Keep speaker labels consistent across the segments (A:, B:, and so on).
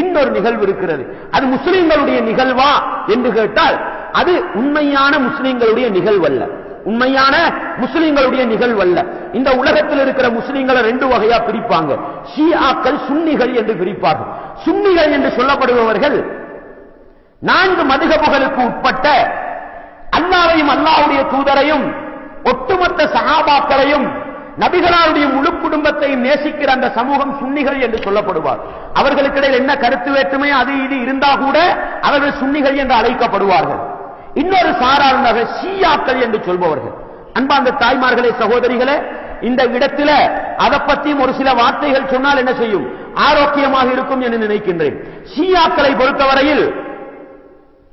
A: இன்னொரு நிகழ்வு இருக்கிறது. அது முஸ்லிம்களுடைய நிகழ்வா என்று கேட்டால் அது உண்மையான முஸ்லிம்களுடைய நிகழ்வல்ல. உண்மையான முஸ்லிம்களுடைய நிகழ்வல்ல. இந்த உலகத்தில் இருக்கிற முஸ்லிம்களை ரெண்டு வகையா பிரிப்பாங்க. ஷியாக்கள் சுன்னிகள் என்று பிரிப்பார்கள். சுன்னிகள் என்று சொல்லப்படுபவர்கள் நான்கு மதுகபுகளுக்கு உட்பட்ட அல்லாவையும் அல்லாவுடைய தூதரையும் ஒட்டுமொத்த சகாபாக்களையும் நபிகளாருடைய முழு குடும்பத்தையும் நேசிக்கிற அந்த சமூகம் சுன்னிகள் என்று சொல்லப்படுவார். அவர்களுக்கிடையில் என்ன கருத்து வேற்றுமை அது இது இருந்தா கூட அவர்கள் சுன்னிகள் என்று அழைக்கப்படுவார்கள். இன்னொரு சாராளர்கள் ஷியாக்கள் என்று சொல்பவர்கள். அன்பார்ந்த தாய்மார்களே சகோதரிகளே இந்த இடத்துல அதை பற்றியும் ஒரு சில வார்த்தைகள் சொன்னால் என்ன செய்யும்? ஆரோக்கியமாக இருக்கும் என்று நினைக்கின்றேன். ஷியாக்களை பொறுத்தவரையில்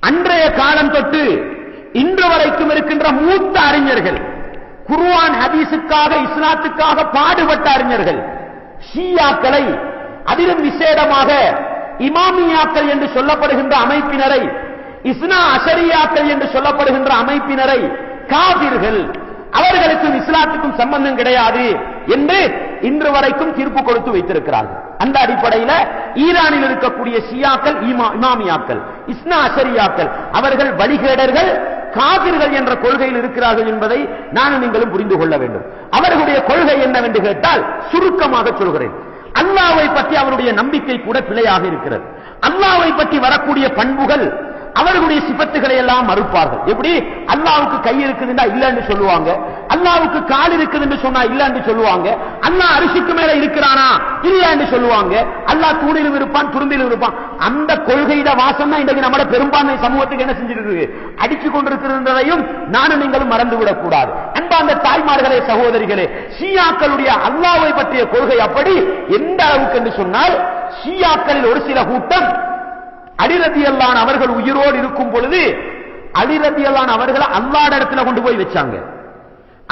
A: அன்றைய காலம் தொட்டு இன்று வரைக்கும் இருக்கின்ற மூத்த அறிஞர்கள் குருவான் ஹதீஸுக்காக இஸ்லாத்துக்காக பாடுபட்ட அறிஞர்கள். ஷியாக்களை அதிலும் விசேடமாக இமாமியாக்கள் என்று சொல்லப்படுகின்ற அமைப்பினரை இஸ்னா அசரியாக்கள் என்று சொல்லப்படுகின்ற அமைப்பினரை காவிர்கள் அவர்களுக்கும் இஸ்லாத்துக்கும் சம்பந்தம் கிடையாது என்று இன்று வரைக்கும் தீர்ப்பு கொடுத்து வைத்திருக்கிறார்கள். அந்த அடிப்படையில் ஈரானில் இருக்கக்கூடிய ஷியாக்கள் இமா- இமாமியாக்கள் இஸ்னா அசரியாக்கள் அவர்கள் வழிகேடர்கள் காவிர்கள் என்ற கொள்கையில் இருக்கிறார்கள் என்பதை நானும் நீங்களும் புரிந்து கொள்ள வேண்டும். அவர்களுடைய கொள்கை என்னவென்று கேட்டால் சுருக்கமாக சொல்கிறேன். அல்லாவை பற்றி அவருடைய நம்பிக்கை கூட பிழையாக இருக்கிறது. அல்லாவை பற்றி வரக்கூடிய பண்புகள் அவர்களுடைய சிபத்துகளை எல்லாம் மறுப்பார்கள். எப்படி? அல்லாவுக்கு கை இருக்குதுன்னா இல்லன்னு சொல்லுவாங்க. அல்லாவுக்கு கால் இருக்குதுன்னு சொன்னா இல்லன்னு சொல்லுவாங்க. அண்ணா அரிசிக்கு மேல இருக்கிறானா? இல்லன்னு சொல்லுவாங்க. அல்லாஹ் தூணிலும் இருப்பான் துருந்திலும் இருப்பான். அந்த கொள்கையிட வாசம் தான் இன்றைக்கு நம்ம பெரும்பான்மை சமூகத்துக்கு என்ன செஞ்சிருக்கு அடிச்சு கொண்டிருக்கிறதையும் நானும் நீங்களும் மறந்து விடக் கூடாது. அன்பார்ந்த தாய்மார்களே சகோதரிகளே ஷியாக்களுடைய அல்லாவை பற்றிய கொள்கை அப்படி எந்த அளவுக்கு என்று சொன்னால் ஷியாக்களில் ஒரு சில கூட்டம் அலிரதியல்லான் அவர்கள் உயிரோடு இருக்கும் பொழுது அலிரதியல்லான் அவர்களை அல்லாட இடத்துல கொண்டு போய் வச்சாங்க.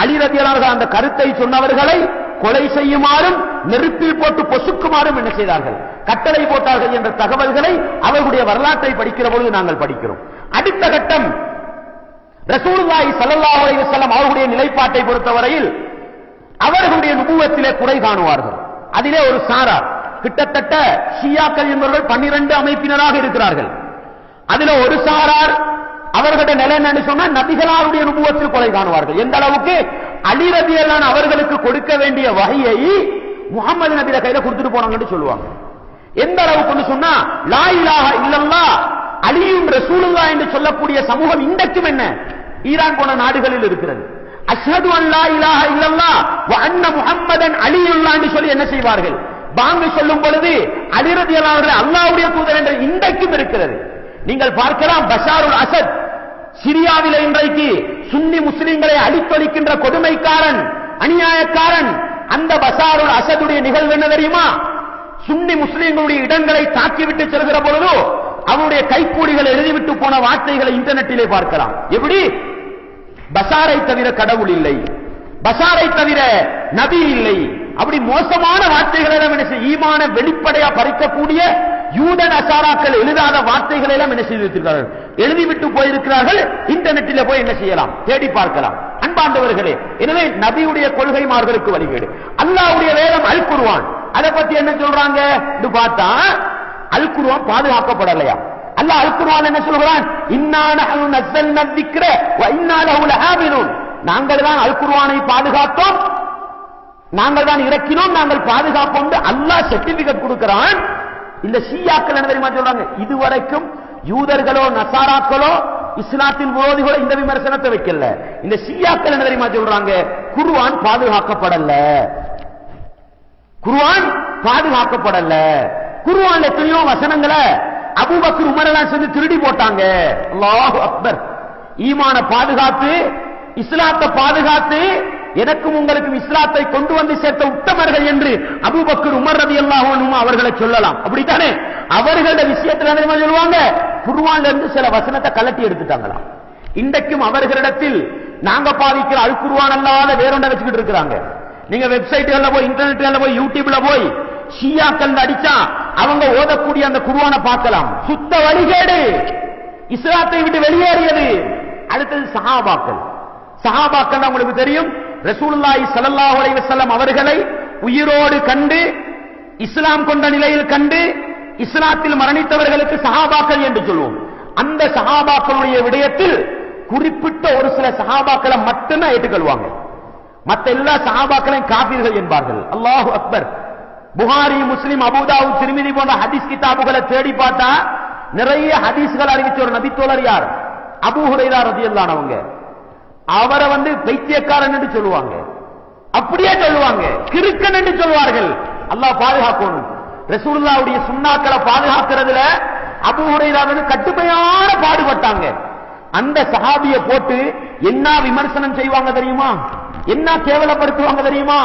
A: அலிரதியலார்கள் அந்த கருத்தை சொன்னவர்களை கொலை செய்யுமாறும் நெருப்பில் போட்டு பொசுக்குமாறும் என்ன செய்தார்கள்? கட்டளை போட்டார்கள் என்ற தகவல்களை அவர்களுடைய வரலாற்றை படிக்கிற பொழுது நாங்கள் படிக்கிறோம். அடுத்த கட்டம் ரசூலுல்லாஹி சல்லா அலைஹி வஸல்லம் அவர்களுடைய நிலைப்பாட்டை பொறுத்தவரையில் அவர்களுடைய நுபுவத்திலே குறை காணுவார்கள். அதிலே ஒரு சாரார் கிட்டத்தட்ட ஷியாக்கள் என்பவர்கள் பன்னிரண்டு அமைப்பினராக இருக்கிறார்கள். அதுல ஒரு சாரார் அவர்களுடைய நிலை என்னன்னு சொன்னா நபிகளாருடைய நுபுவத்தில் கொலை காணுவார்கள். எந்த அளவுக்கு? அலிரதியல்லான் அவர்களுக்கு கொடுக்க வேண்டிய வகையை முகமது நபியில கையில கொடுத்துட்டு போனாங்கன்னு சொல்லுவாங்க. எந்த அளவுக்கு சொன்னா லா இலாஹ இல்லல்லா அலியும் ரசூலுல்லா என்று சொல்லக்கூடிய சமூகம் இன்றைக்கும் என்ன? ஈரான் போன நாடுகளில் இருக்கிறது. அஷ்ஹது அன் லா இலாஹ இல்லல்லா வ அன்ன முஹம்மதன் அலியுல்லா என்று சொல்லி என்ன செய்வார்கள்? பாங்கு சொல்லும் பொழுது அலிரதியல்லான் அல்லாவுடைய தூதர் என்று இன்றைக்கும் இருக்கிறது. நீங்கள் பார்க்கலாம் பஷாருல் அசத் சிரியாவில் இன்றைக்கு சுன்னி முஸ்லிம்களை அடித்தொழிக்கின்ற கொடுமைக்காரன் அநியாயக்காரன் அந்த பசாருல் அசதுடைய நிகழ்வு என்ன தெரியுமா? சுன்னி முஸ்லிம்களுடைய இடங்களை தாக்கிவிட்டு செல்கிற பொழுது அவருடைய கைக்கூலிகள் எழுதிவிட்டு போன வார்த்தைகளை இன்டர்நெட்டிலே பார்க்கலாம். எப்படி? பசாரை தவிர கடவுள் இல்லை. பசாரை தவிர நபி இல்லை. அப்படி மோசமான வார்த்தைகள் எல்லாம் என்ன செய்ய ஈமான வெளிப்படையா பறிக்கக்கூடிய யூதன் நசாராக்கள் எழுதாத வார்த்தைகள் எல்லாம் என்ன செய்திருக்கிறார்கள் எழுதிவிட்டு போயிருக்கிறார்கள் இன்டர்நெட்டில் போய் என்ன செய்யலாம்? தேடி பார்க்கலாம். அன்பாண்டவர்களே எனவே நபியுடைய கொள்கை மார்களுக்கு வழிகேடு. அல்லாவுடைய வேதம் அல் குருவான் அதை பத்தி என்ன சொல்றாங்க? இது பார்த்தா அல் குருவான் பாதுகாக்கப்படலையா? அல்லாஹ் அல் குருவான் என்ன சொல்கிறான்? இன்னான நாங்கள் தான் அல் குருவானை பாதுகாத்தோம் நாங்கள் தான் இறக்கினோம் நாங்கள் பாதுகாப்போம் அல்லாஹ் சர்டிபிகேட் கொடுக்கிறான். இந்த ஷியாக்கள் என்ன தெரியுமா சொல்றாங்க? இதுவரைக்கும் யூதர்களோ நசாராக்களோ இஸ்லாத்தின் விரோதிகளோ இந்த விமர்சனத்தை வைக்கல. இந்த ஷியாக்கள் என்ன தெரியுமா சொல்றாங்க? குருவான் பாதுகாக்கப்படல. குருவான் பாதுகாக்கப்படல. குருவான் எத்தனையோ வசனங்களை அபூபக்கர் உமரெல்லாம் சேர்ந்து திருடி போட்டாங்க. அக்பர். ஈமான பாதுகாத்து இஸ்லாத்தை பாதுகாத்து எனக்கும் உங்களுக்கும் இஸ்லாத்தை கொண்டு வந்து சேர்த்த உத்தமர்கள் என்று அபுபக்கர் உமர் ரவி அல்லாஹ் அவர்களை சொல்லலாம். அப்படித்தானே? அவர்களோட விஷயத்துல என்ன சொல்லுவாங்க? குருவான்ல இருந்து சில வசனத்தை கலட்டி எடுத்துட்டாங்களாம். இன்றைக்கும் அவர்களிடத்தில் நாங்க பாதிக்கிற அல் குருவான் அல்லாத வேறொண்ட வச்சுக்கிட்டு இருக்கிறாங்க. நீங்க வெப்சைட்டுகள்ல போய் இன்டர்நெட்ல போய் யூடியூப்ல போய் ஷியாக்கள் அடிச்சா அவங்க ஓதக்கூடிய அந்த குருவானை பார்க்கலாம். சுத்த வழிகேடு. இஸ்லாத்தை விட்டு வெளியேறியது. அடுத்தது சஹாபாக்கள். சஹாபாக்கள் உங்களுக்கு தெரியும் ரசூலுல்லாஹி ஸல்லல்லாஹு அலைஹி அவர்களை உயிரோடு கண்டு இஸ்லாம் கொண்ட நிலையில் கண்டு இஸ்லாத்தில் மரணித்தவர்களுக்கு சஹாபாக்கள் என்று சொல்லுவோம் அந்த சஹாபாக்களுடைய விடயத்தில் குறிப்பிட்ட ஒரு சில சஹாபாக்களை மட்டும்தான் ஏற்றுக்கொள்வாங்க. மற்ற எல்லா சஹாபாக்களையும் காபீர்கள் என்பார்கள். அல்லாஹு அக்பர். புகாரி முஸ்லிம் அபுதாவு திருமிதி போன்ற ஹதீஸ் கிதாபுகளை தேடி பார்த்தா நிறைய ஹதீஸ்கள் அறிவிச்ச ஒரு நபித்தோழர் யார்? அபூ ஹுரைரா ரதியல்லானவங்க அவரை வந்து பைத்தியக்காரன் என்று சொல்லுவாங்க. அப்படியே சொல்லுவாங்க. கிறுக்கன் என்று சொல்வார்கள். அல்லாஹ் பாதுகாக்கணும். ரசூல்லாவுடைய சுண்ணாக்களை பாதுகாக்கிறதுல அபூ வந்து கட்டுமையான பாடுபட்டாங்க. அந்த சஹாபிய போட்டு என்ன விமர்சனம் செய்வாங்க தெரியுமா? என்ன கேவலப்படுத்துவாங்க தெரியுமா?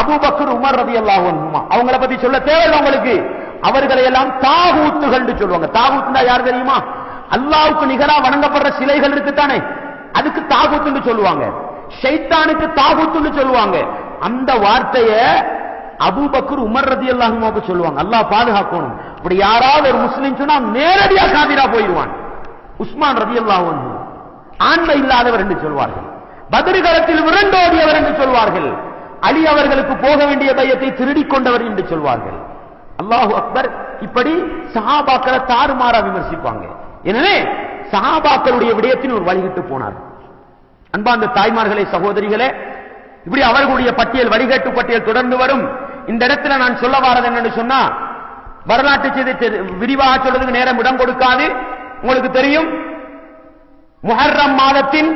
A: அபுபக்கர் உமர் ரதி அல்லாஹ் அவங்கள பத்தி சொல்ல தேவையில்லை உங்களுக்கு. அவர்களை எல்லாம் தாகூத்துகள் சொல்லுவாங்க. தாகூத்துனா யார் தெரியுமா? அல்லாவுக்கு நிகரா வணங்கப்படுற சிலைகள் இருக்குத்தானே அதுக்கு தாகூத்துன்னு சொல்லுவாங்க. ஷைத்தானுக்கு தாகூத்துன்னு சொல்லுவாங்க. அந்த வார்த்தைய அபுபக்கர் உமர் ரதி அல்லாஹுமாவுக்கு சொல்லுவாங்க. அல்லாஹ் பாதுகாக்கணும். இப்படி யாராவது ஒரு முஸ்லீம் சொன்னா நேரடியா காதிரா போயிடுவான். உஸ்மான் ரதி அல்லாஹ் ஆண்மை இல்லாதவர் என்று சொல்வார்கள். பதிர்களத்தில் விரண்டோடியவர் என்று சொல்வார்கள். அலி அவர்களுக்கு போக வேண்டிய பையத்தை திருடிக் கொண்டவர் என்று சொல்வார்கள். அல்லாஹு அக்பர் இப்படி சஹாபாக்களை தாறுமாறா விமர்சிப்பாங்க. எனவே சஹாபாக்களுடைய விடயத்தில் ஒரு வழிகிட்டு போனார். அன்பார்ந்த தாய்மார்களே சகோதரிகளே இப்படி அவர்களுடைய பட்டியல் வழிகட்டு பட்டியல் தொடர்ந்து வரும். இந்த இடத்துல நான் சொல்ல வாரது என்னன்னு சொன்னா வரலாற்று செய்தி விரிவாக சொல்றதுக்கு நேரம் இடம் கொடுக்காது. உங்களுக்கு தெரியும் முஹர்ரம் மாதத்தின்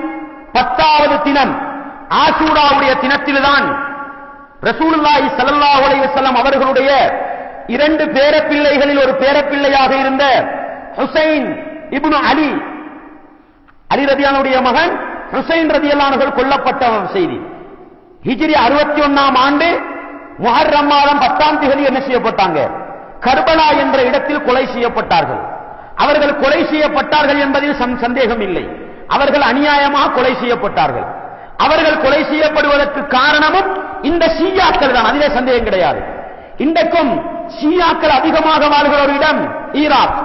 A: பத்தாவது தினம் ஆசூராவுடைய தினத்தில்தான் ரசூலுல்லாஹி ஸல்லல்லாஹு அலைஹி வஸல்லம் அவர்களுடைய இரண்டு பேரப்பிள்ளைகளில் ஒரு பேரப்பிள்ளையாக இருந்த ஹுசைன் இப்னு அலி. அலி ரதியானுடைய மகன் ஹுசைன் ரதியல்லானவர்கள் கொல்லப்பட்ட செய்தி. ஹிஜிரி அறுபத்தி ஒன்னாம் ஆண்டு முஹர்ரம் மாதம் பத்தாம் திகதி என்ன செய்யப்பட்டாங்க? கர்பலா என்ற இடத்தில் கொலை செய்யப்பட்டார்கள். அவர்கள் கொலை செய்யப்பட்டார்கள் என்பதில் சந்தேகம் இல்லை அவர்கள் அநியாயமாக கொலை செய்யப்பட்டார்கள். அவர்கள் கொலை செய்யப்படுவதற்கு காரணமும் இந்த ஷியாக்கள் தான். அதிலே சந்தேகம் கிடையாது. இன்றைக்கும் ஷியாக்கள் அதிகமாக வாழ்கிற ஒரு இடம் ஈராக்.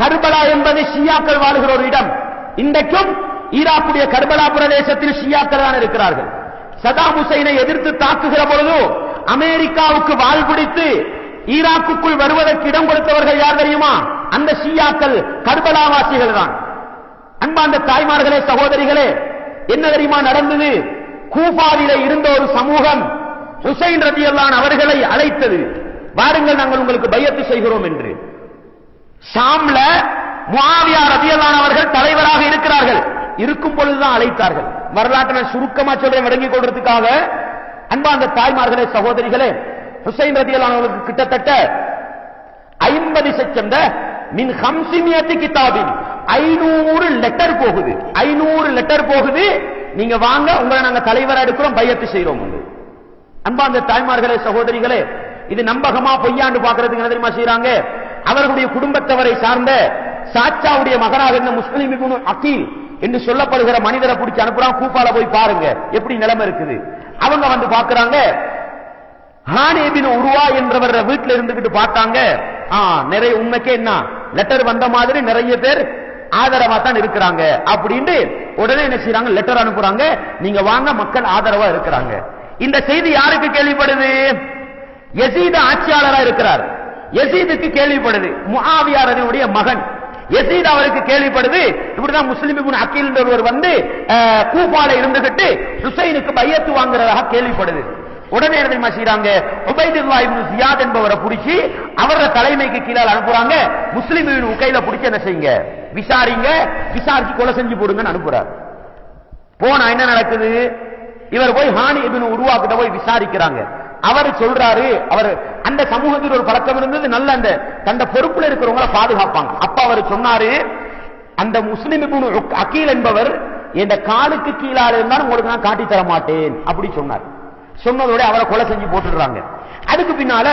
A: கர்பலா என்பது ஷியாக்கள் வாழ்கிற ஒரு இடம். இன்றைக்கும் ஈராக்குடைய கர்பலா பிரதேசத்தில் ஷியாக்கள் தான் இருக்கிறார்கள். சதாம் ஹுசைனை எதிர்த்து தாக்குகிற பொழுது அமெரிக்காவுக்கு வாழ்பிடித்து ஈராக்குக்குள் வருவதற்கு இடம் கொடுத்தவர்கள் யார் தெரியுமா? அந்த ஷியாக்கள் கர்பலாவாசிகள் தான். அன்பார்ந்த தாய்மார்களே சகோதரிகளே என்ன தெரியுமா நடந்தது? கூஃபாவிலே இருந்த ஒரு சமூகம் ஹுசைன் ரதியல்லான் அவர்களை அழைத்தது. வாருங்கள் நாங்கள் உங்களுக்கு பையத்து செய்கிறோம் என்று. ஷாம்ல முஆவியா ரதியல்லான் தலைவராக இருக்கிறார்கள். இருக்கும் பொழுதுதான் அழைத்தார்கள். வரலாற்றை நான் சுருக்கமா சொல்றேன் விளங்கிக் கொள்றதுக்காக. அந்த தாய்மார்களே சகோதரிகளே ஹுசைன் ரதியல்லானவர்களுக்கு கிட்டத்தட்ட ஐம்பது செச்சந்த மின் ஹம்சிமியத்து கிதாபின் ஐநூறு லெட்டர் போகுது. ஐநூறு லெட்டர் போகுது. நீங்க வாங்க உங்களை நாங்க தலைவரா எடுக்கிறோம் பையத்து செய்யறோம் அன்பா அந்த தாய்மார்களே சகோதரிகளே இது நம்பகமா பொய்யாண்டு பாக்குறதுக்கு என்ன தெரியுமா செய்யறாங்க அவர்களுடைய குடும்பத்தவரை சார்ந்த சாச்சாவுடைய மகனாக இருந்த முஸ்லிம் அகீல் என்று சொல்லப்படுகிற மனிதரை பிடிச்சி அனுப்புறான். கூப்பால போய் பாருங்க எப்படி நிலைமை இருக்குது. அவங்க வந்து பாக்குறாங்க ஹானேபின் உருவா என்றவர் வீட்டுல இருந்துகிட்டு பார்த்தாங்க. நிறைய உண்மைக்கே என்ன? லெட்டர் வந்த மாதிரி நிறைய பேர் ஆதரவா தான் இருக்கிறாங்க அப்படின்னு உடனே என்ன செய்யறாங்க லெட்டர் அனுப்புறாங்க. நீங்க வாங்க மக்கள் ஆதரவா இருக்கிறாங்க. இந்த செய்தி யாருக்கு கேள்விப்படுது? எசீத ஆட்சியாளரா இருக்கிறார். எசீதுக்கு கேள்விப்படுது. முஆவியாரனுடைய மகன். எசீத் அவருக்கு கேள்விப்படுது. இப்படிதான் முஸ்லிம் இப்னு அக்கீல் ஒருவர் வந்து அஹ், இருந்துகிட்டு ஹுசைனுக்கு பையத்து வாங்குறதாக கேள்விப்படுது. உடனே என்ன தெரியுமா செய்றாங்க? உபைதுல்லா இப்னு ஜியாத் என்பவரை பிடிச்சி அவரோட தலைமைக்கு கீழே அனுப்புறாங்க. முஸ்லிம் உகையில பிடிச்சி என்ன செய்யுங்க? விசாரிங்க. விசாரிச்சு கொலை செஞ்சு போடுங்கன்னு அனுப்புறாரு. போனா என்ன நடக்குது? இவர் போய் ஹானி இப்னு உருவாக்கிட்ட போய் விசாரிக்கிறாங்க. அவர் சொல்றாரு அவர் அந்த சமூகத்தில் ஒரு பழக்கம் இருந்தது நல்ல அந்த தந்த பொறுப்புல இருக்கிறவங்கள பாதுகாப்பாங்க. அப்ப அவர் சொன்னாரு அந்த முஸ்லிம் அக்கீல் அகீல் என்பவர் என் காலுக்கு கீழால இருந்தாலும் உங்களுக்கு நான் காட்டி தர மாட்டேன் அப்படி சொன்னார். சொன்னதோட அவரை கொலை செஞ்சு போட்டுடுறாங்க. அதுக்கு பின்னால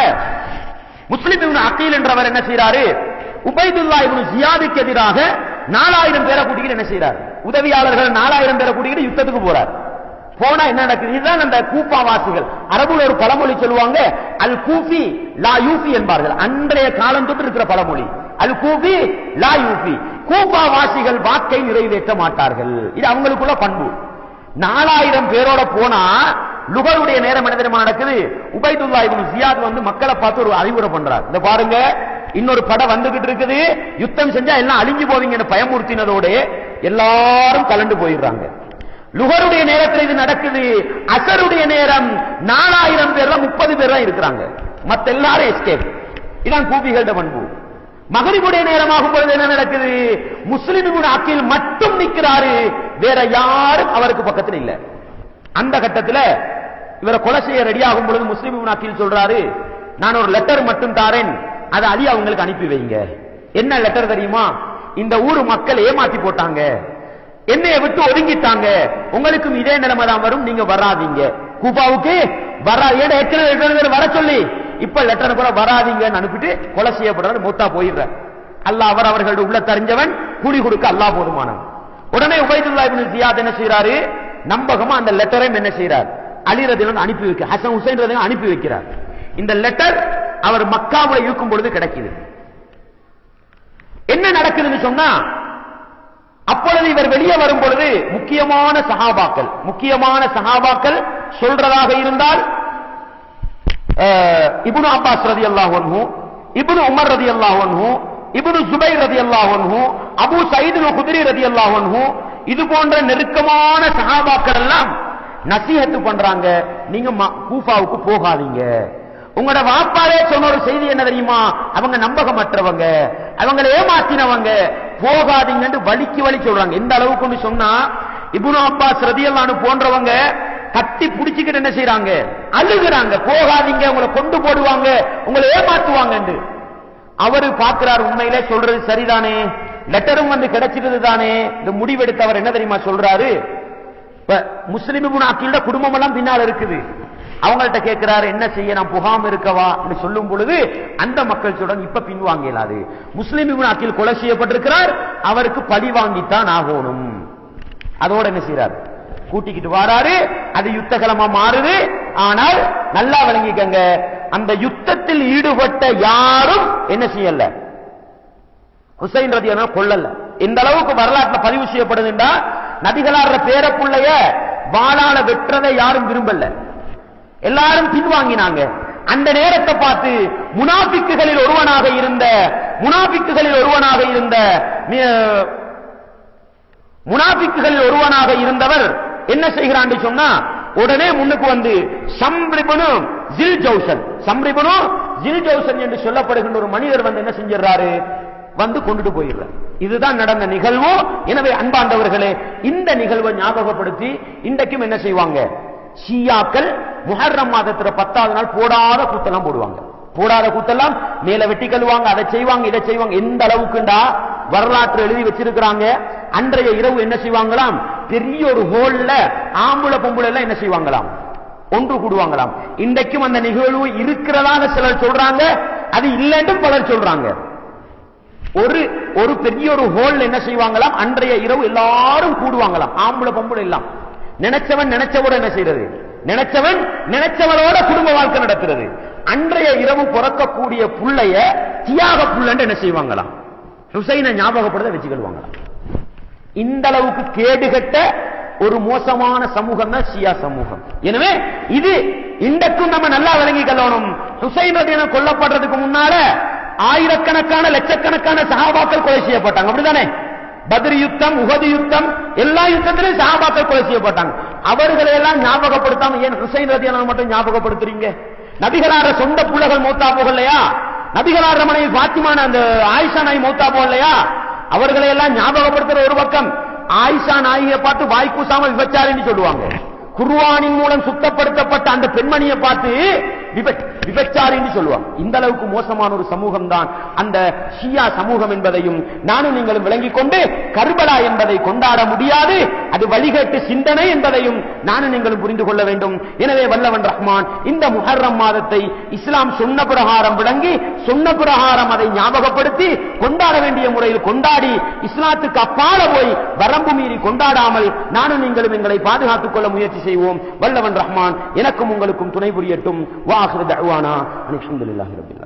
A: முஸ்லிம் அக்கீல் அகீல் என்றவர் என்ன செய்யறாரு உபைதுல்லா இவனு ஜியாதுக்கு எதிராக நாலாயிரம் பேரை கூட்டிக்கிட்டு என்ன செய்யறாரு உதவியாளர்கள் நாலாயிரம் பேரை கூட்டிக்கிட்டு யுத்தத்துக்கு போறார். போனா என்ன நடக்குது? இதுதான் அந்த கூப்பாவாசிகள். அரபுல ஒரு பழமொழி சொல்லுவாங்க அல் கூஃபி லா யூஃபி என்பார்கள். அன்றைய காலம் தொட்டு இருக்கிற பழமொழி. அல் கூஃபி லா யூஃபி கூப்பாவாசிகள் வாக்கை நிறைவேற்ற மாட்டார்கள். இது அவங்களுக்குள்ள பண்பு. நாலாயிரம் பேரோட போனா லுகருடைய நேரம் என்ன தெரியுமா நடக்குது? உபைதுல்லா இவன் ஜியாத் வந்து மக்களை பார்த்து ஒரு அறிவுரை பண்றார். இந்த பாருங்க இன்னொரு படம் வந்துகிட்டு இருக்குது. யுத்தம் செஞ்சா எல்லாம் அழிஞ்சு போவீங்கன்னு பயமுறுத்தினதோட எல்லாரும் கலண்டு போயிடுறாங்க. லுகருடைய நேரத்தில் இது நடக்குது. அசருடைய நேரம் நாலாயிரம் பேர்ல முப்பது பேர் தான் இருக்கிறாங்க. மத்த எல்லாரும் எஸ்கேப் இதான் கூபிகள பண்பு. மகரிபுடைய நேரமாகும் பொழுது என்ன நடக்குது? முஸ்லிமின் அக்கில் மட்டும் நிற்கிறாரு. வேற யாரும் அவருக்கு பக்கத்தில் இல்ல. அந்த கட்டத்தில் இவரை கொலை செய்ய ரெடி ஆகும் பொழுது முஸ்லிம் அக்கில் சொல்றாரு நான் ஒரு லெட்டர் மட்டும் தாரேன். அதை அலி அவங்களுக்கு அனுப்பி வைங்க. என்ன லெட்டர் தெரியுமா? இந்த ஊர் மக்கள் ஏமாத்தி போட்டாங்க. என்னைய விட்டு ஒதுங்கிட்டாங்க. உங்களுக்கும் இதே நிலைமை தான் வரும். நீங்க வராதீங்க. கூபாவுக்கு வரா ஏன்னா எத்தனை பேர் வர சொல்லி? இப்ப லெட்டர் கூட வராதீங்கன்னு அனுப்பிட்டு கொலை செய்யப்படுறாரு மூத்தா போயிடுற அல்லாஹ் அவர் அவர்களுடைய உள்ள தெரிஞ்சவன் கூலி கொடுக்க அல்லாஹ் போதுமானவன். உடனே உபைதுல்லா இப்னு ஜியாத் என்ன செய்யறாரு நம்பகமா அந்த லெட்டரையும் என்ன செய்யறார் அலி அனுப்பி வைக்க ஹசன் ஹுசைன் ரதியல்லாஹு அனுப்பி வைக்கிறார். இந்த லெட்டர் அவர் மக்காவுல இருக்கும் பொழுது கிடைக்குது. என்ன நடக்குதுன்னு சொன்னா அப்பொழுது இவர் வெளியே வரும் பொழுது முக்கியமான சகாபாக்கள் முக்கியமான சகாபாக்கள் சொல்றதாக இருந்தால் இபுனு அப்பாஸ் ரதி அல்லாஹு இபுனு உமர் ரதி அல்லாஹு இபுனு சுபை ரதி அல்லாஹு அபு சயீத் குதிரி ரதி அல்லாஹு இது போன்ற நெருக்கமான சகாபாக்கள் எல்லாம் நசீகத்து பண்றாங்க. நீங்க கூஃபாவுக்கு போகாதீங்க. உங்களோட வாப்பாலே சொன்ன ஒரு செய்தி என்ன தெரியுமா? அவங்க நம்பகமற்றவங்க. அவங்களை ஏமாத்தினவங்க. போகாதீங்கன்னு வலிக்கு வலி சொல்றாங்க. எந்த அளவுக்கு சொன்னா இப்னு அப்பா ரதியல்லானு போன்றவங்க கட்டி பிடிச்சுக்கிட்டு என்ன செய்யறாங்க அழுகுறாங்க. போகாதீங்க உங்களை கொண்டு போடுவாங்க உங்களை ஏமாத்துவாங்க அவரு பார்க்கிறார் உண்மையிலே சொல்றது சரிதானே? லெட்டரும் வந்து கிடைச்சிருது தானே? இந்த முடிவெடுத்தவர் என்ன தெரியுமா சொல்றாரு? முஸ்லிம் அக்கீல்ட குடும்பம் எல்லாம் பின்னால் இருக்குது. அவங்கள்ட்ட கேட்கிறாரு என்ன செய்ய நான் புகாம இருக்கவா? என்று சொல்லும் பொழுது அந்த மக்கள் சொல்றாங்க இப்ப பின்வாங்க இயலாது முஸ்லிம் அக்கில் கொலை செய்யப்பட்டிருக்கிறார் அவருக்கு பழி வாங்கித்தான் ஆகணும். அதோட என்ன செய்யறாரு கூட்டிக்கிட்டு வாராரு அது யுத்தகலமா மாறுது. ஆனால் நல்லா விளங்கிக்கங்க அந்த யுத்தத்தில் ஈடுபட்ட யாரும் என்ன செய்யல? ஹுசைன் ரதி கொல்லல. இந்த அளவுக்கு வரலாற்றுல பதிவு செய்யப்படுதுண்டா? நபிகளார பேரப்புள்ளைய வாழால வெற்றதை யாரும் விரும்பல. எல்லாரும் பின்வாங்கினாங்க. அந்த நேரத்தை பார்த்து முனாபிக்குகளில் ஒருவனாக இருந்த முனாபிக்குகளில் ஒருவனாக இருந்த முனாபிக்குகளில் ஒருவனாக இருந்தவர் என்ன செய்கிறான்னு சொன்னா உடனே முன்னுக்கு வந்து சம்ரிபனு ஜில் ஜௌசன் சம்ரிபனு ஜில் ஜௌசன் என்று சொல்லப்படுகின்ற ஒரு மனிதர் வந்து என்ன செஞ்சிடறாரு? வந்து கொண்டுட்டு போயிடுறார். இதுதான் நடந்த நிகழ்வு. எனவே அன்பாண்டவர்களே இந்த நிகழ்வை ஞாபகப்படுத்தி இன்றைக்கும் என்ன செய்வாங்க? ஷியாக்கள் முஹர்ரம் மாதத்துல பத்தாவது நாள் போடாத கூத்தெல்லாம் போடுவாங்க. போடாத கூத்தெல்லாம் மேல வெட்டி கழுவாங்க அதை செய்வாங்க இதை செய்வாங்க. எந்த அளவுக்குண்டா வரலாற்று எழுதி வச்சிருக்கிறாங்க? அன்றைய இரவு என்ன செய்வாங்களாம்? பெரிய ஒரு ஹோல்ல ஆம்புல பொம்புல எல்லாம் என்ன செய்வாங்களாம்? ஒன்று கூடுவாங்களாம். இன்றைக்கும் அந்த நிகழ்வு இருக்கிறதாக சிலர் சொல்றாங்க அது இல்லைன்னு பலர் சொல்றாங்க. ஒரு ஒரு பெரிய ஒரு ஹோல் என்ன செய்வாங்களாம்? அன்றைய இரவு எல்லாரும் கூடுவாங்களாம். ஆம்பளை பொம்புல எல்லாம். நினைச்சவன் நினைச்சவோட என்ன செய்யறது நினைச்சவன் நினைச்சவனோட குடும்ப வாழ்க்கை நடத்துறது அன்றைய இரவு பிறக்கக்கூடிய புள்ளைய தியாக புள்ளன்னு என்ன செய்வாங்களாம்? ஹுசைனை ஞாபகப்படுத்த வச்சுக்கிடுவாங்களாம் இந்த அளவுக்கு கேடுகட்ட ஒரு மோசமான சமூகம் தான் ஷியா சமூகம். எனவே இது இன்றைக்கும் நம்ம நல்லா விளங்கி கொள்ளணும். ஹுசைன் ரதியன கொல்லப்படுறதுக்கு முன்னால ஆயிரக்கணக்கான லட்சக்கணக்கான சகாபாக்கள் கொலை செய்யப்பட்டாங்க. அப்படிதானே பத்ரி யுத்தம் உகது யுத்தம் எல்லா யுத்தத்திலும் சாபாக்கள் கொலை செய்யப்பட்டாங்க. அவர்களை எல்லாம் ஞாபகப்படுத்தாம ஏன் ஹுசைன் ரதியன மட்டும் ஞாபகப்படுத்துறீங்க? நபிகளார சொந்த புள்ளகள் மூத்தா போகலையா? நபிகளார மனைவி பாத்திமான அந்த ஆயிஷா நாய் மூத்தா போகலையா? அவர்களை எல்லாம் ஞாபகப்படுத்துற ஒரு பக்கம் ஆயிஷா நாயை பார்த்து வாய் விபச்சாரின்னு சொல்லுவாங்க. குர்வானின் மூலம் சுத்தப்படுத்தப்பட்ட அந்த பெண்மணியை பார்த்து விப- விபச்சாரின்னு சொல்லுவாங்க. இந்த அளவுக்கு மோசமான ஒரு சமூகம் தான் அந்த ஷியா சமூகம் என்பதையும் நானும் நீங்களும் விளங்கிக் கொண்டு கர்பலா என்பதை கொண்டாட முடியாது. அது வழிகட்டு சிந்தனை என்பதையும் நானும் நீங்களும் புரிந்து கொள்ள வேண்டும். எனவே வல்லவன் ரஹ்மான் இந்த முஹர்ரம் மாதத்தை இஸ்லாம் சொன்ன பிரகாரம் விளங்கி சொன்ன பிரகாரம் அதை ஞாபகப்படுத்தி கொண்டாட வேண்டிய முறையில் கொண்டாடி இஸ்லாத்துக்கு அப்பால போய் வரம்பு மீறி கொண்டாடாமல் நானும் நீங்களும் எங்களை பாதுகாத்துக் கொள்ள முயற்சி செய்வோம். வல்லவன் ரஹ்மான் எனக்கும் உங்களுக்கும் துணை புரியட்டும். வாஹிரு தஅவானா அல்ஹம்துலில்லாஹி ரப்பில்